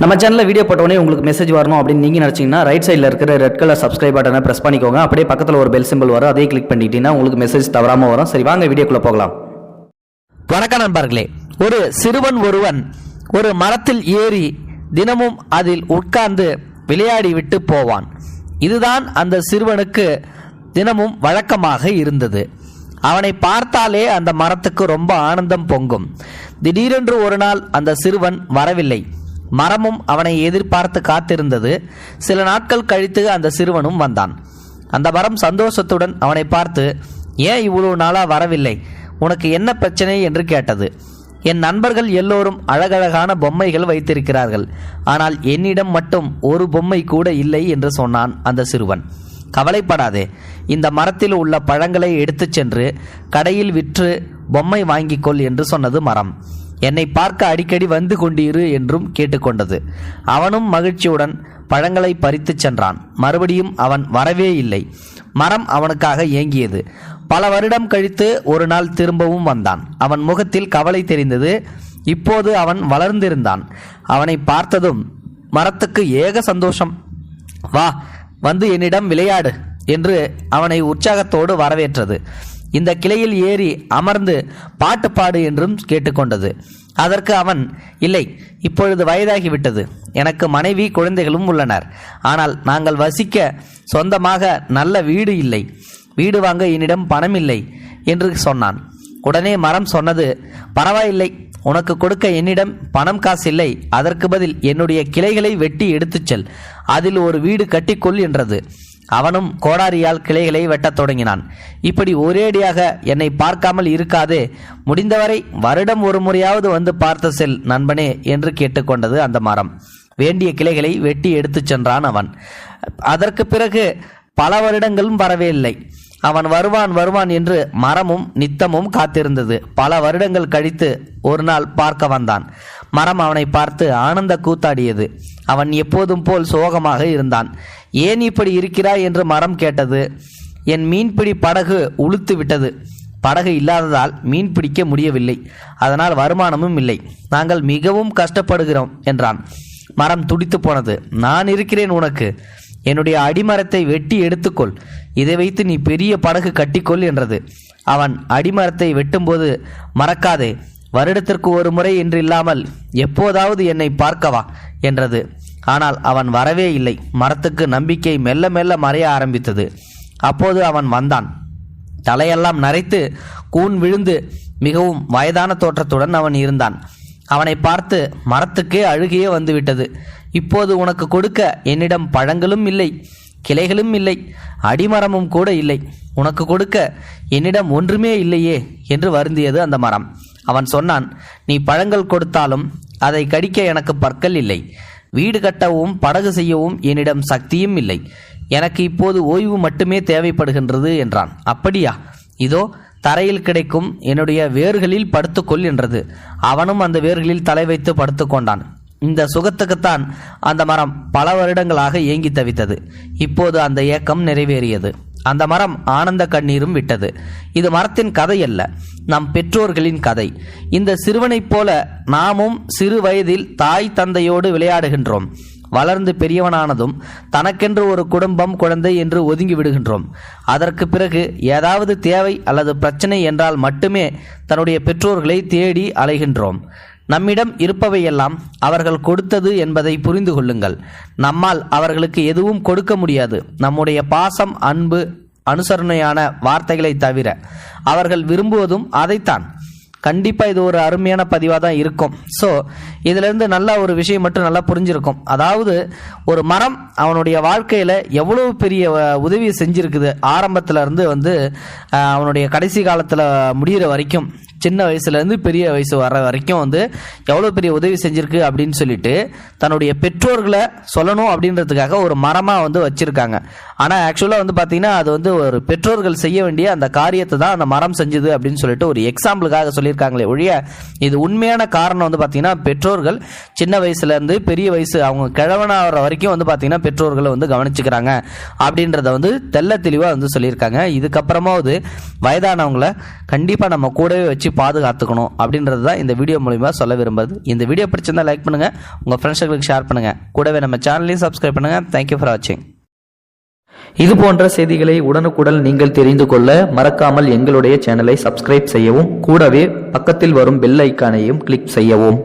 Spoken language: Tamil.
நம்ம சேனலில் வீடியோ போட்டோடனே உங்களுக்கு மெசேஜ் வரணும் அப்படின்னு நீங்கள் நினச்சிங்கன்னா ரைட் சைடில் இருக்கிற ரெட் கலர் சப்ஸ்கிரைப் பட்டனை ப்ரெஸ் பண்ணிக்கோங்க. அப்படியே பக்கத்தில் ஒரு பெல் சிம்பிள் வரும். அதே கிளிக் பண்ணிட்டீங்கன்னா உங்களுக்கு மெசேஜ் தவறாமல் வரும். சரி வாங்க வீடியோக்குள்ளே போகலாம். வணக்கம் நண்பர்களே. ஒரு சிறுவன் ஒருவன் ஒரு மரத்தில் ஏறி தினமும் அதில் உட்கார்ந்து விளையாடி விட்டு போவான். இதுதான் அந்த சிறுவனுக்கு தினமும் வழக்கமாக இருந்தது. அவனை பார்த்தாலே அந்த மரத்துக்கு ரொம்ப ஆனந்தம் பொங்கும். திடீரென்று ஒரு நாள் அந்த சிறுவன் வரவில்லை. மரமும் அவனை எதிர்பார்த்து காத்திருந்தது. சில நாட்கள் கழித்து அந்த சிறுவனும் வந்தான். அந்த மரம் சந்தோஷத்துடன் அவனை பார்த்து ஏன் இவ்வளவு நாளாக வரவில்லை? உனக்கு என்ன பிரச்சனை? என்று கேட்டது. என் நண்பர்கள் எல்லோரும் அழகழகான பொம்மைகள் வைத்திருக்கிறார்கள். ஆனால் என்னிடம் மட்டும் ஒரு பொம்மை கூட இல்லை என்று சொன்னான் அந்த சிறுவன். கவலைப்படாதே. இந்த மரத்தில் உள்ள பழங்களை எடுத்துச் சென்று கடையில் விற்று பொம்மை வாங்கிக்கொள் என்று சொன்னது மரம். என்னை பார்க்க அடிக்கடி வந்து கொண்டிரு என்றும் கேட்டுக்கொண்டது. அவனும் மகிழ்ச்சியுடன் பழங்களை பறித்துச் சென்றான். மறுபடியும் அவன் வரவே இல்லை. மரம் அவனுக்காக ஏங்கியது. பல வருடம் கழித்து ஒரு நாள் திரும்பவும் வந்தான். அவன் முகத்தில் கவலை தெரிந்தது. இப்போது அவன் வளர்ந்திருந்தான். அவனை பார்த்ததும் மரத்துக்கு ஏக சந்தோஷம். வா வந்து என்னிடம் விளையாடு என்று அவனை உற்சாகத்தோடு வரவேற்றது. இந்த கிளையில் ஏறி அமர்ந்து பாட்டு பாடு என்றும் கேட்டுக்கொண்டது. அதற்கு அவன் இல்லை இப்பொழுது வயதாகிவிட்டது. எனக்கு மனைவி குழந்தைகளும் உள்ளனர். ஆனால் நாங்கள் வசிக்க சொந்தமாக நல்ல வீடு இல்லை. வீடு வாங்க என்னிடம் பணம் இல்லை என்று சொன்னான். உடனே மரம் சொன்னது பரவாயில்லை உனக்கு கொடுக்க என்னிடம் பணம் காசு இல்லை. அதற்கு பதில் என்னுடைய கிளைகளை வெட்டி எடுத்துச் செல். அதில் ஒரு வீடு கட்டிக்கொள் என்றது. அவனும் கோடாரியால் கிளைகளை வெட்டத் தொடங்கினான். இப்படி ஒரேடியாக என்னை பார்க்காமல் இருக்காதே. முடிந்தவரை வருடம் ஒரு முறையாவது வந்து பார்த்த செல் நண்பனே என்று கேட்டுக்கொண்டது அந்த மரம். வேண்டிய கிளைகளை வெட்டி எடுத்துச் சென்றான் அவன். அதற்கு பிறகு பல வருடங்களும் வரவே இல்லை. அவன் வருவான் வருவான் என்று மரமும் நித்தமும் காத்திருந்தது. பல வருடங்கள் கழித்து ஒரு நாள் பார்க்க வந்தான். மரம் அவனை பார்த்து ஆனந்த கூத்தாடியது. அவன் எப்போதும் போல் சோகமாக இருந்தான். ஏன் இப்படி இருக்கிறாய்? என்று மரம் கேட்டது. என் மீன்பிடி படகு உளுத்து விட்டது. படகு இல்லாததால் மீன் பிடிக்க முடியவில்லை. அதனால் வருமானமும் இல்லை. நாங்கள் மிகவும் கஷ்டப்படுகிறோம் என்றான். மரம் துடித்து போனது. நான் இருக்கிறேன் உனக்கு. என்னுடைய அடிமரத்தை வெட்டி எடுத்துக்கொள். இதை வைத்து நீ பெரிய படகு கட்டிக்கொள் என்றது. அவன் அடிமரத்தை வெட்டும்போது மறக்காதே வருடத்திற்கு ஒரு முறை என்று இல்லாமல் எப்போதாவது என்னை பார்க்கவா? என்றது. ஆனால் அவன் வரவே இல்லை. மரத்துக்கு நம்பிக்கை மெல்ல மெல்ல மறைய ஆரம்பித்தது. அப்போது அவன் வந்தான். தலையெல்லாம் நரைத்து கூன் விழுந்து மிகவும் வயதான தோற்றத்துடன் அவன் இருந்தான். அவனை பார்த்து மரத்துக்கே அழுகையே வந்துவிட்டது. இப்போது உனக்கு கொடுக்க என்னிடம் பழங்களும் இல்லை கிளைகளும் இல்லை அடிமரமும் கூட இல்லை. உனக்கு கொடுக்க என்னிடம் ஒன்றுமே இல்லையே என்று வருந்தியது அந்த மரம். அவன் சொன்னான் நீ பழங்கள் கொடுத்தாலும் அதை கடிக்க எனக்கு பற்கள் இல்லை. வீடு கட்டவும் படகு செய்யவும் என்னிடம் சக்தியும் இல்லை. எனக்கு இப்போது ஓய்வு மட்டுமே தேவைப்படுகின்றது என்றான். அப்படியா? இதோ தரையில் கிடைக்கும் என்னுடைய வேர்களில் படுத்துக்கொள் என்றது. அவனும் அந்த வேர்களில் தலை வைத்து படுத்துக்கொண்டான். இந்த சுகத்துக்குத்தான் அந்த மரம் பல வருடங்களாக ஏங்கி தவித்தது. இப்போது அந்த ஏக்கம் நிறைவேறியது. அந்த மரம் ஆனந்த கண்ணீரும் விட்டது. இது மரத்தின் கதை அல்ல நம் பெற்றோர்களின் கதை. இந்த சிறுவனைப் போல நாமும் சிறு வயதில் தாய் தந்தையோடு விளையாடுகின்றோம். வளர்ந்து பெரியவனானதும் தனக்கென்று ஒரு குடும்பம் குழந்தை என்று ஒதுங்கி விடுகின்றோம். அதற்கு பிறகு ஏதாவது தேவை அல்லது பிரச்சனை என்றால் மட்டுமே தன்னுடைய பெற்றோர்களை தேடி அலைகின்றோம். நம்மிடம் இருப்பவையெல்லாம் அவர்கள் கொடுத்தது என்பதை புரிந்து கொள்ளுங்கள். நம்மால் அவர்களுக்கு எதுவும் கொடுக்க முடியாது. நம்முடைய பாசம் அன்பு அனுசரணையான வார்த்தைகளை தவிர அவர்கள் விரும்புவதும் அதைத்தான். கண்டிப்பாக இது ஒரு அருமையான பதிவாக தான் இருக்கும். ஸோ இதிலிருந்து நல்ல ஒரு விஷயம் மட்டும் நல்லா புரிஞ்சிருக்கும். அதாவது ஒரு மரம் அவனுடைய வாழ்க்கையில் எவ்வளவு பெரிய உதவியை உதவி செஞ்சிருக்குது. இருந்து வந்து அவனுடைய கடைசி காலத்தில் முடிகிற வரைக்கும். சின்ன வயசுலேருந்து பெரிய வயசு வர வரைக்கும் வந்து எவ்வளோ பெரிய உதவி செஞ்சுருக்கு அப்படின்னு சொல்லிட்டு தன்னுடைய பெற்றோர்களை சொல்லணும் அப்படின்றதுக்காக ஒரு மரமாக வந்து வச்சுருக்காங்க. ஆனால் ஆக்சுவலாக வந்து பார்த்தீங்கன்னா அது வந்து ஒரு பெற்றோர்கள் செய்ய வேண்டிய அந்த காரியத்தை தான் அந்த மரம் செஞ்சுது அப்படின்னு சொல்லிட்டு ஒரு எக்ஸாம்பிளுக்காக சொல்லியிருக்காங்களே ஒழிய இது உண்மையான காரணம் வந்து பார்த்தீங்கன்னா பெற்றோர்கள் சின்ன வயசுலேருந்து பெரிய வயசு அவங்க கிழவனாகிற வரைக்கும் வந்து பார்த்தீங்கன்னா பெற்றோர்களை வந்து கவனிச்சுக்கிறாங்க அப்படின்றத வந்து தெள்ள தெளிவாக வந்து சொல்லியிருக்காங்க. இதுக்கப்புறமாவது வயதானவங்களை கண்டிப்பாக நம்ம கூடவே வச்சு வச்சு பாதுகாத்துக்கணும் அப்படின்றது தான் இந்த வீடியோ மூலிமா சொல்ல விரும்புது இந்த வீடியோ பிடிச்சிருந்தா லைக் பண்ணுங்கள் உங்கள் ஃப்ரெண்ட்ஸுங்களுக்கு ஷேர் பண்ணுங்கள் கூடவே நம்ம சேனலையும் சப்ஸ்கிரைப் பண்ணுங்கள் தேங்க்யூ ஃபார் வாட்சிங் இது போன்ற செய்திகளை உடனுக்குடன் நீங்கள் தெரிந்து கொள்ள மறக்காமல் எங்களுடைய சேனலை சப்ஸ்கிரைப் செய்யவும் கூடவே பக்கத்தில் வரும் பெல் ஐக்கானையும் கிளிக் செய்யவும்.